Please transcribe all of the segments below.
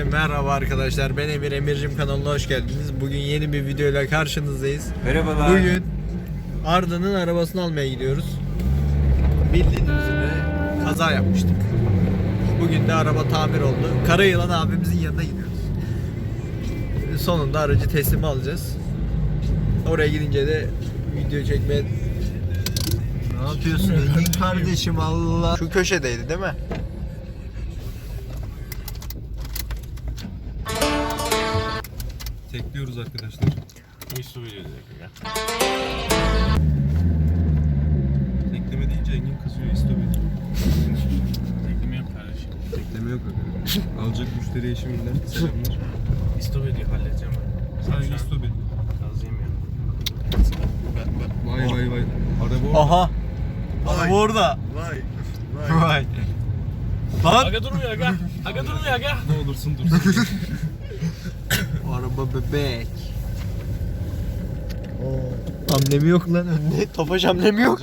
Herkese merhaba arkadaşlar. Ben Emir Emircim kanalına hoş geldiniz. Bugün yeni bir videoyla karşınızdayız. Merhabalar. Bugün Arda'nın arabasını almaya gidiyoruz. Bildiğiniz üzere kaza yapmıştık. Bugün de araba tamir oldu. Karayılan abimizin yanına gidiyoruz. Sonunda aracı teslim alacağız. Oraya gidince de video çekmeye... Ne yapıyorsun Engin kardeşim Allah? Şu köşedeydi değil mi? Tekliyoruz arkadaşlar. Tekleme deyince Engin kızıyor istop ediyor. Tekleme yok kardeşim. Tekleme yok arkadaşlar. Alacak müşteriye şimdiden selamlar. İstop ediyor halledeceğim ben. Sadece istop ediyor. Gaz yemiyorum. Vay vay vay. Araba orada. Aha. Araba orada. Vay. Vay. Lan. Aga durmuyor aga. Aga durmuyor aga. Ne olursun dursun. O araba bebek. Amblemi yok lan önde. Tofaş amblemi yok.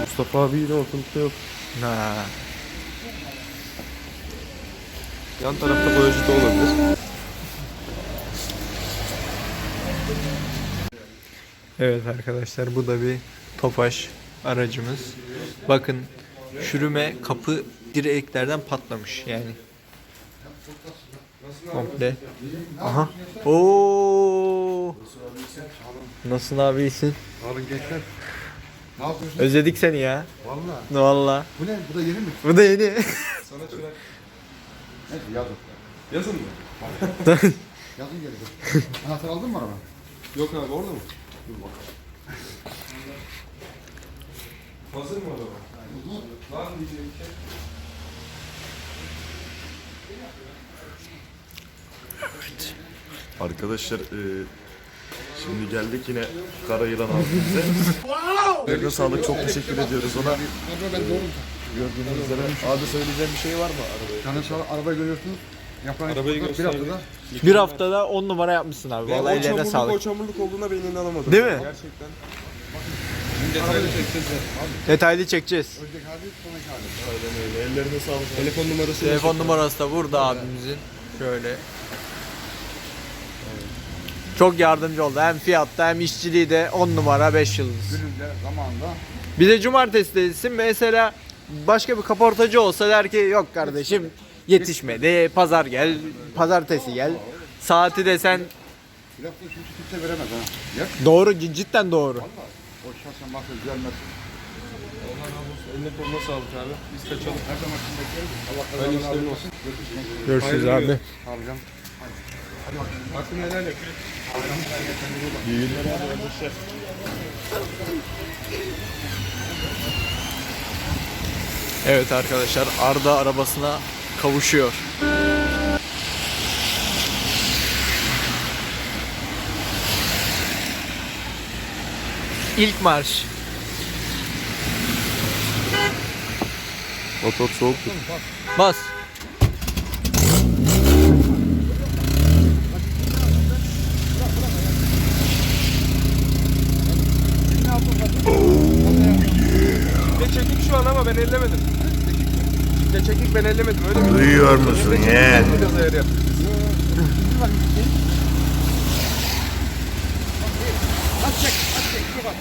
Mustafa abi yine ortalıkta yok. Ha. Yan tarafta boyacı da olabilir. Evet arkadaşlar bu da bir Tofaş aracımız. Bakın şürüme kapı direklerden patlamış yani. Komple. Aha. Oo. Nasılsın abi iyisin? Alın gençler. Ne yapıyorsun? Özledik seni ya. Valla. Valla. Bu ne? Bu da yeni mi? Bu da yeni. Sana çırak. Ne? Yazın. Yazın mı? Yazın gelecek. Anahtar aldın mı araba? Yok abi orada mı? Dur bak. Hazır mı araba? Var mı diyeceğim bir şey? Arkadaşlar e, şimdi geldik yine Kara Yılan abimize. Eline sağlık çok teşekkür ediyoruz ona. Araba ben doğru. Gördüğünüz üzere. Abi söyleyeceğim bir şey var mı arabaya? Yani sonra arabayı görüyorsunuz. Yaprağın Arabayı bir gösterdik. haftada. bir haftada 10 numara yapmışsın abi. Vallahi ellerine sağlık. o çamurluk olduğuna ben inanamadım. Değil mi? Gerçekten. Detaylı çekeceğiz ya. Detaylı çekeceğiz. Önceki hali sonraki hali. Aynen öyle. Ellerine sağlık. Telefon numarası Telefon numarası da burada abimizin. Şöyle. Çok yardımcı oldu. Hem fiyatta hem işçiliği de 10 numara 5 yıldız. Gününde zamanında Bir de cumartesi değilsin mesela başka bir kaportacı olsa der ki yok kardeşim yetişmedi. Pazar gel, pazartesi gel. Saati desen kimse veremez ha. Doğru cidden doğru. O şahsen mahsul gelmez. Eline koluna sağlık abi. Biz kaçalım. Her zaman için bekleriz. Allah Hayırlı kazanır işlerin olsun. Görüşürüz Hayırlı abi. Alacağım. Hakkını helal et. Evet arkadaşlar Arda arabasına kavuşuyor. İlk marş. Motor soğuktur. Bas. De çekik şu an ama ben ellemedim. De çekik ben ellemedim öyle mi? Duyuyor musun yeğen? Biraz ayar yap.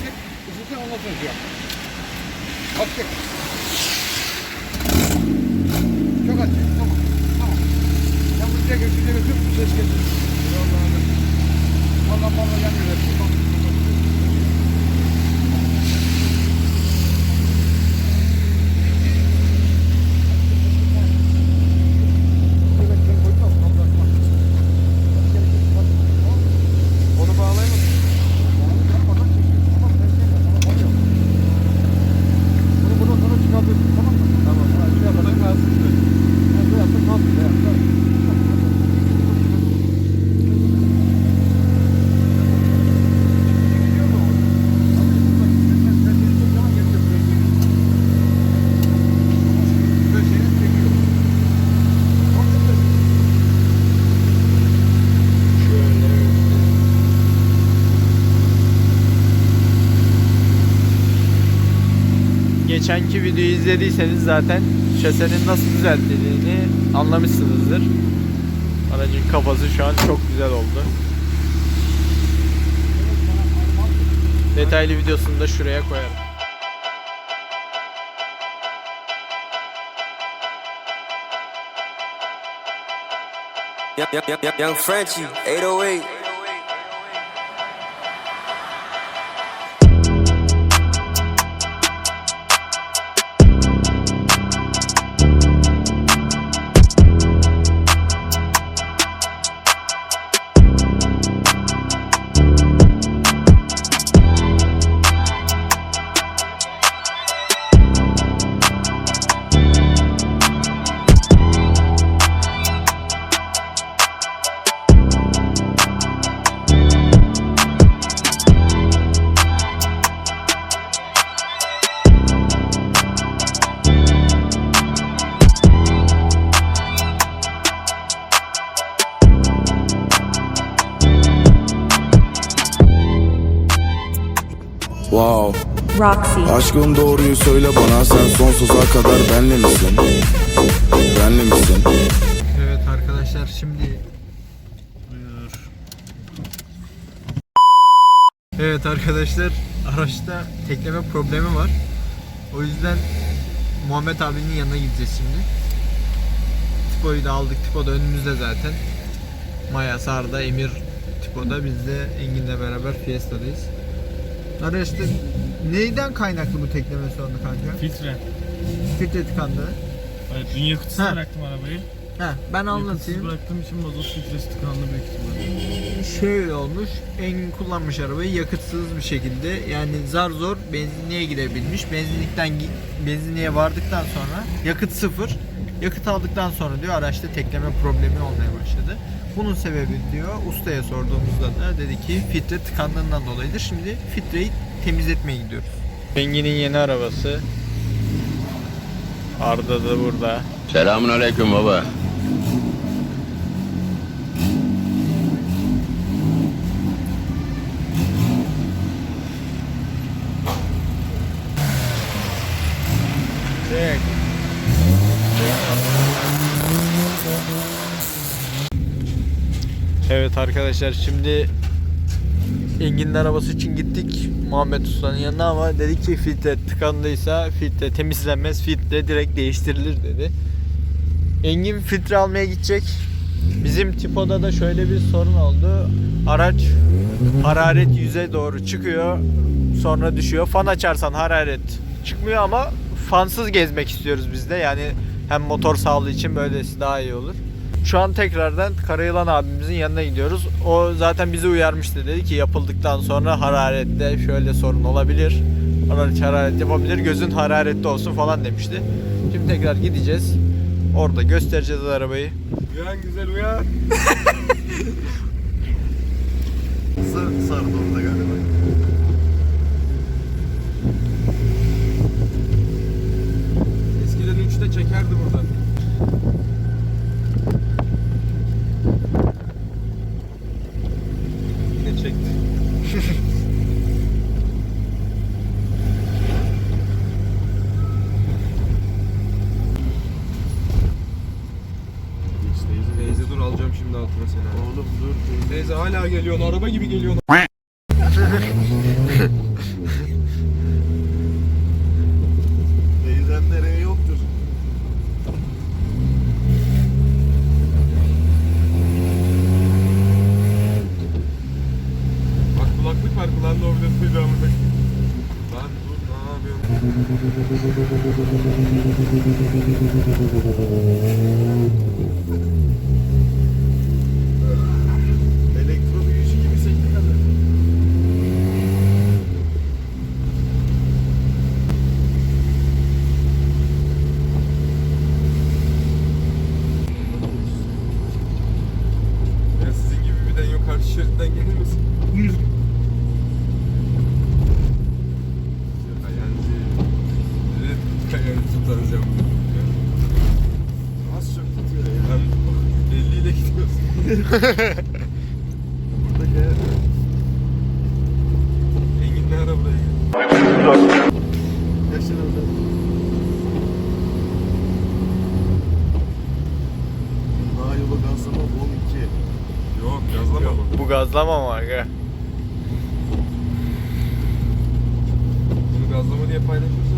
Çek. Ufuktan ondan sonra şey yap. Az çek. Çok çek. Tamam. Tamam. Sen buraya gel. Şuraya götür. Ses getir. Allah Allah yanmıyor. Onu bağlayamadım. Bunu buradan sonra çıkartıyorsun. Tamam mı? Tamam. Şu yapana kalsın. Nasıl yaptın? Kalsın. Ya. 嗯 Tamam. Geçenki videoyu izlediyseniz zaten şasenin nasıl düzeltildiğini anlamışsınızdır. Aracın kafası şu an çok güzel oldu. Detaylı videosunu da şuraya koyarım. Young, young, young, young Frenchie, 808. Wow Roxy. Aşkım doğruyu söyle bana sen sonsuza kadar benle misin? Benle misin? Evet arkadaşlar şimdi Evet arkadaşlar araçta tekleme problemi var. O yüzden Muhammed abinin yanına gideceğiz şimdi. Tipo'yu da aldık. Tipo da önümüzde zaten. Maya, Sarda, Emir Tipo'da. Biz de Engin'le beraber Fiesta'dayız. Araçta neyden kaynaklı bu tekleme sorunu kanka? Filtre. Filtre tıkandı. Evet, dünya kutusuna Ha. bıraktım arabayı. Heh, ben kutusu anlatayım. bıraktığım için mazot filtresi tıkandı büyük ihtimalle. şöyle olmuş. Engin kullanmış arabayı yakıtsız bir şekilde yani zar zor benzinliğe gidebilmiş. Benzinlikten gi- benzinliğe vardıktan sonra yakıt sıfır. Yakıt aldıktan sonra diyor araçta tekleme problemi olmaya başladı. Bunun sebebi diyor ustaya sorduğumuzda da dedi ki filtre tıkandığından dolayıdır. Şimdi filtreyi temizletmeye gidiyoruz. Engin'in yeni arabası. Arda da burada. Selamun aleyküm baba. Arkadaşlar şimdi Engin'in arabası için gittik Muhammed Usta'nın yanına ama dedi ki filtre tıkandıysa filtre temizlenmez filtre direkt değiştirilir dedi. Engin filtre almaya gidecek. Bizim tipoda da şöyle bir sorun oldu. Araç hararet yüze doğru çıkıyor sonra düşüyor. Fan açarsan hararet çıkmıyor ama fansız gezmek istiyoruz biz de. Yani hem motor sağlığı için böylesi daha iyi olur. Şu an tekrardan Karayılan abimizin yanına gidiyoruz. O zaten bizi uyarmıştı. Dedi ki yapıldıktan sonra hararette şöyle sorun olabilir. Araç hararet yapabilir. Gözün hararetli olsun falan demişti. Şimdi tekrar gideceğiz. Orada göstereceğiz arabayı. Uyan güzel uyan. Sar, sardı orada galiba. Eskiden 3'te çekerdi buradan. Yine çekti. Teyze dur alacağım şimdi altına seni. Oğlum dur. Teyze hala geliyorsun araba gibi geliyorsun. Teyzen nereye yoktur? Bak kulaklık var kulağında o bile duydu ama. Lan dur ne yapıyorsun? Engin ne gazlama 12. Yok gazlama bu. Bu gazlama mı aga? Bunu gazlama diye paylaşıyorsun.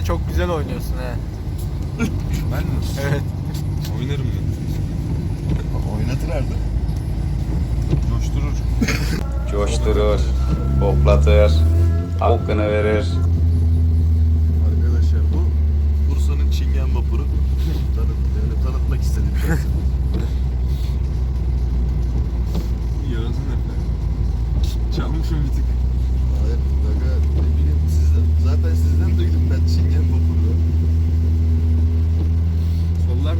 Viteste çok güzel oynuyorsun he. Ben mi? Evet. Oynarım ben. Oynatır Arda. Coşturur. Coşturur, hoplatır, hakkını verir. Arkadaşlar bu Bursa'nın Çingen vapuru. Tanıt, yani tanıtmak istedim. Yağız'ın efendim. Çalmışım bir tık. Hayır, aga, ne bileyim sizden, zaten sizden duydum ben Çingen vapuru.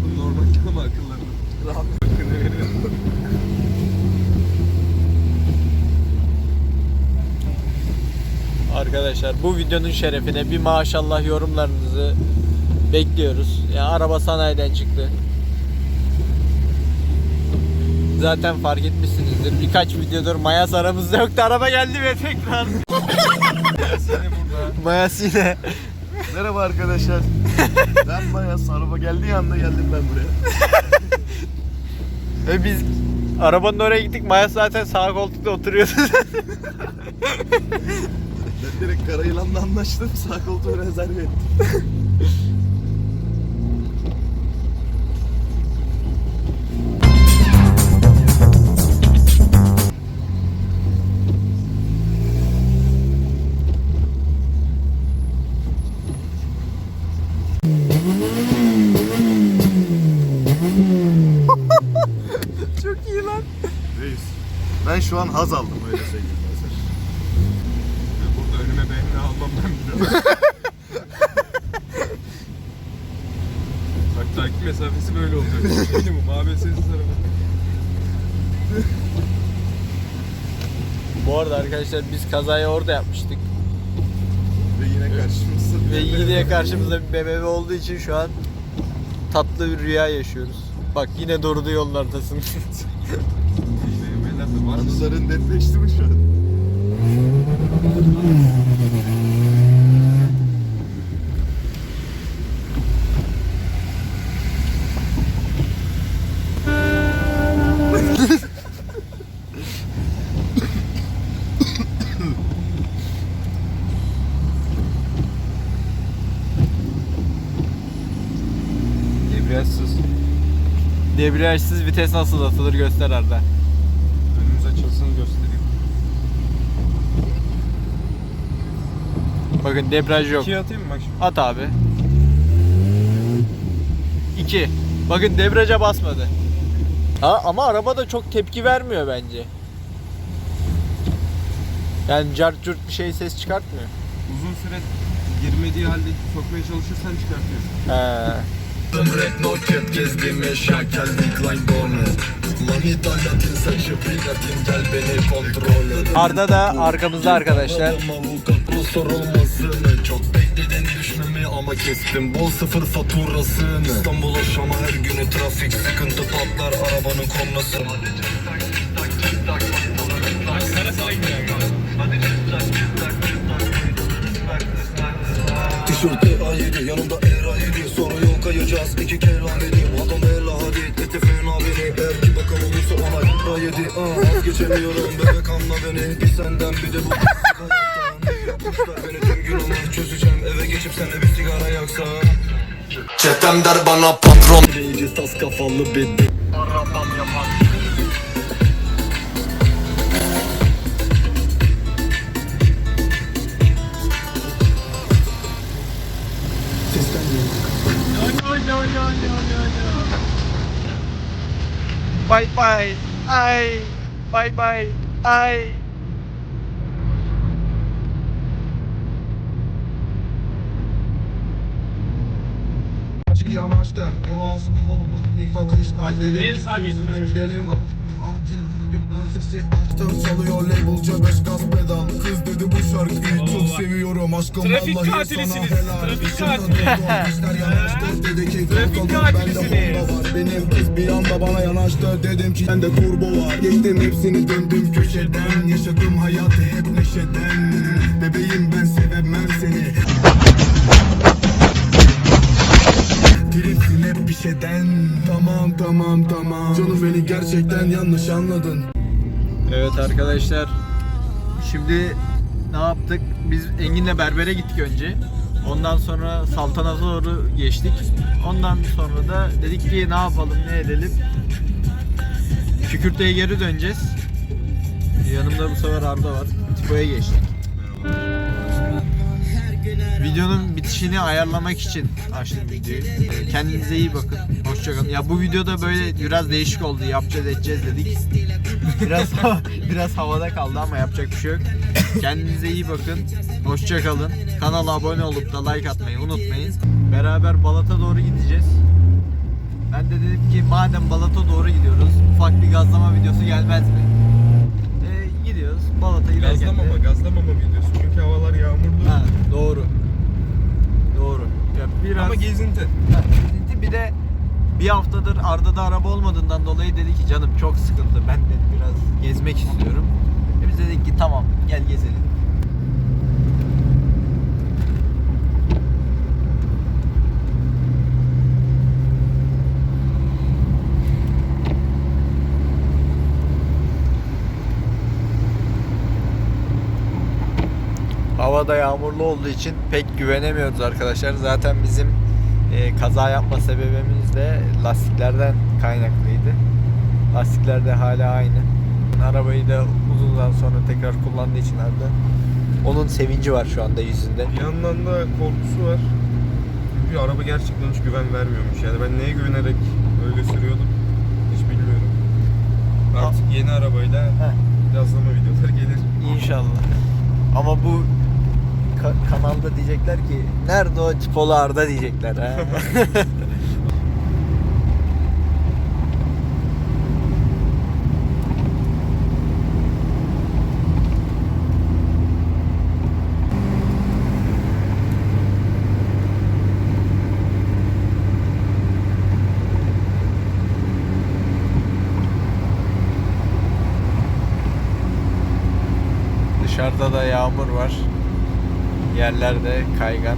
Sollardım normalde ama akıllardım. Hakkını veririm. Arkadaşlar bu videonun şerefine bir maşallah yorumlarınızı bekliyoruz. Ya araba sanayiden çıktı. Zaten fark etmişsinizdir. Birkaç videodur Mayas aramızda yoktu. Araba geldi ve tekrar. Mayas yine. Merhaba arkadaşlar. ben Mayas, araba geldiği anda geldim ben buraya. Ve biz arabanın oraya gittik. Mayas zaten sağ koltukta oturuyordu. Ben direkt Karayılan'la anlaştım, sağ koltuğu rezerve ettim. şu an haz aldım öyle söyleyeyim. Burada önüme beğeni almam ben biraz. Bak takip mesafesi böyle olacak. Minimum ABS'siz araba. Bu arada arkadaşlar biz kazayı orada yapmıştık. Ve yine karşımızda Ve yine karşımızda bir BMW olduğu için şu an tatlı bir rüya yaşıyoruz. Bak yine doğru yollardasın. Anıların netleşti mi şu an? Debriyajsız. Debriyajsız vites nasıl atılır göster Arda. Açılsın göstereyim. Bakın debriyaj yok. İkiye atayım mı bak şimdi? At abi. 2. Bakın debriyaja basmadı. Ha, ama araba da çok tepki vermiyor bence. Yani cart curt bir şey ses çıkartmıyor. Uzun süre girmediği halde sokmaya çalışırsan çıkartıyor. He. Arda da arkamızda arkadaşlar. Çok bekledin düşmemi ama kestim Bol sıfır faturasını İstanbul Şam'a her günü trafik Sıkıntı patlar arabanın kornası Tişörtte A7 yanımda kayacağız iki kere amelim Adam ela hadi. Teklifin beni Eğer ki bakan olursa ona A7 ah, Vazgeçemiyorum bebek anla beni. Bir senden bir de bu Kuşlar beni tüm gün ama çözeceğim. Eve geçip seninle bir sigara yaksam Çetem der bana patron. İyice tas kafalı bir Bay bay. Ay. Bay bay. Ay. Açık yamaçta. Olsun olmaz. Nefes alırız. Gidelim kalbleri Gidelim Salıyor labelca beş gaz pedal. Kız dedi bu şarkıyı çok seviyorum Aşkım Trafik vallahi katilisiniz. sana helal Trafik Şurada katili. durdu, işler yavaştır Dedi ki Trafik korkalım bende katilisiniz. bomba var. Benim kız bir anda bana yanaştı. Dedim ki bende turbo var. Geçtim hepsini döndüm köşeden. Yaşadım hayatı hep neşeden. Bebeğim ben sevemem seni. Tripsin hep bir şeyden. Tamam tamam tamam. Canım beni gerçekten yanlış anladın Evet arkadaşlar. Şimdi ne yaptık? Biz Engin'le berbere gittik önce. Ondan sonra saltanata doğru geçtik. Ondan sonra da dedik ki ne yapalım ne edelim. Kükürte'ye geri döneceğiz. Yanımda bu sefer Arda var. Tipo'ya geçtik. Videonun bitişini ayarlamak için açtım videoyu. Kendinize iyi bakın. Hoşçakalın. Ya bu videoda böyle biraz değişik oldu. Yapacağız edeceğiz dedik. Biraz biraz havada kaldı ama yapacak bir şey yok. Kendinize iyi bakın. Hoşça kalın. Kanala abone olup da like atmayı unutmayın. Beraber Balat'a doğru gideceğiz. Ben de dedim ki madem Balat'a doğru gidiyoruz, ufak bir gazlama videosu gelmez mi? E, gidiyoruz. Balat'a giderken de- Gazlamama, gazlamama videosu. Çünkü havalar yağmurlu. Ha, doğru. Doğru. Ya biraz Ama gezinti. Ha, gezinti bir de bir haftadır Arda'da araba olmadığından dolayı dedi ki canım çok sıkıntı. Ben de biraz gezmek istiyorum. E biz dedik ki tamam gel gezelim. Havada yağmurlu olduğu için pek güvenemiyoruz arkadaşlar. Zaten bizim e, kaza yapma sebebimiz de lastiklerden kaynaklıydı. Lastikler de hala aynı. Arabayı da uzun zaman sonra tekrar kullandığı için Arda. Onun sevinci var şu anda yüzünde. Bir yandan da korkusu var. Çünkü araba gerçekten hiç güven vermiyormuş. Yani ben neye güvenerek öyle sürüyordum hiç bilmiyorum. Artık yeni arabayla Heh. gazlama videoları gelir. İnşallah. Ama bu ka- kanalda diyecekler ki nerede o tipolu Arda diyecekler Dışarıda da yağmur var. Yerlerde kaygan.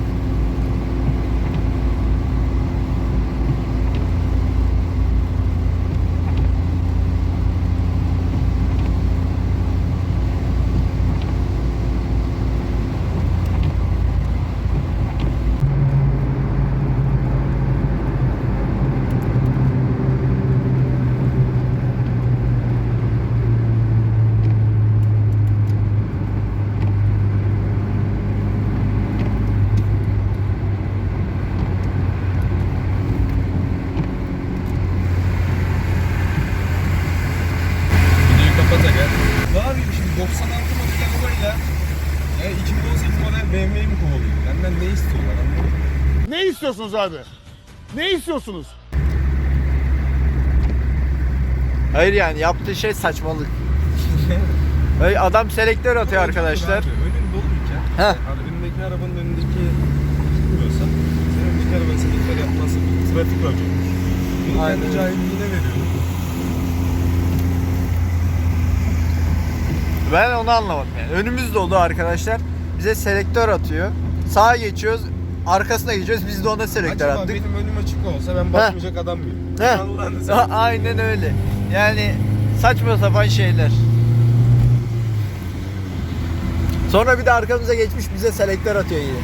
Videoyu kapat aga. Ne yapayım şimdi 96 model arabayla e, 2018 model BMW'yi mi kovalıyor? Benden ne istiyorlar anlamadım. Ne istiyorsunuz abi? Ne istiyorsunuz? Hayır yani yaptığı şey saçmalık. Hayır, adam selektör atıyor arkadaşlar. Önün doluyken Heh. Abi önündeki arabanın önündeki tutmuyorsa senin önündeki arabanın selektör yapması bir trafik raconu. Bunu Aynen kendi cahilliğine veriyorum. Ben onu anlamadım yani. Önümüz dolu arkadaşlar. Bize selektör atıyor. Sağa geçiyoruz. Arkasına geçiyoruz. Biz de ona selektör Acaba attık. benim önüm açık olsa ben basmayacak adam mıyım? Heh. Allah'ını A- seversen. Aynen öyle. Yani saçma sapan şeyler. Sonra bir de arkamıza geçmiş bize selektör atıyor yine.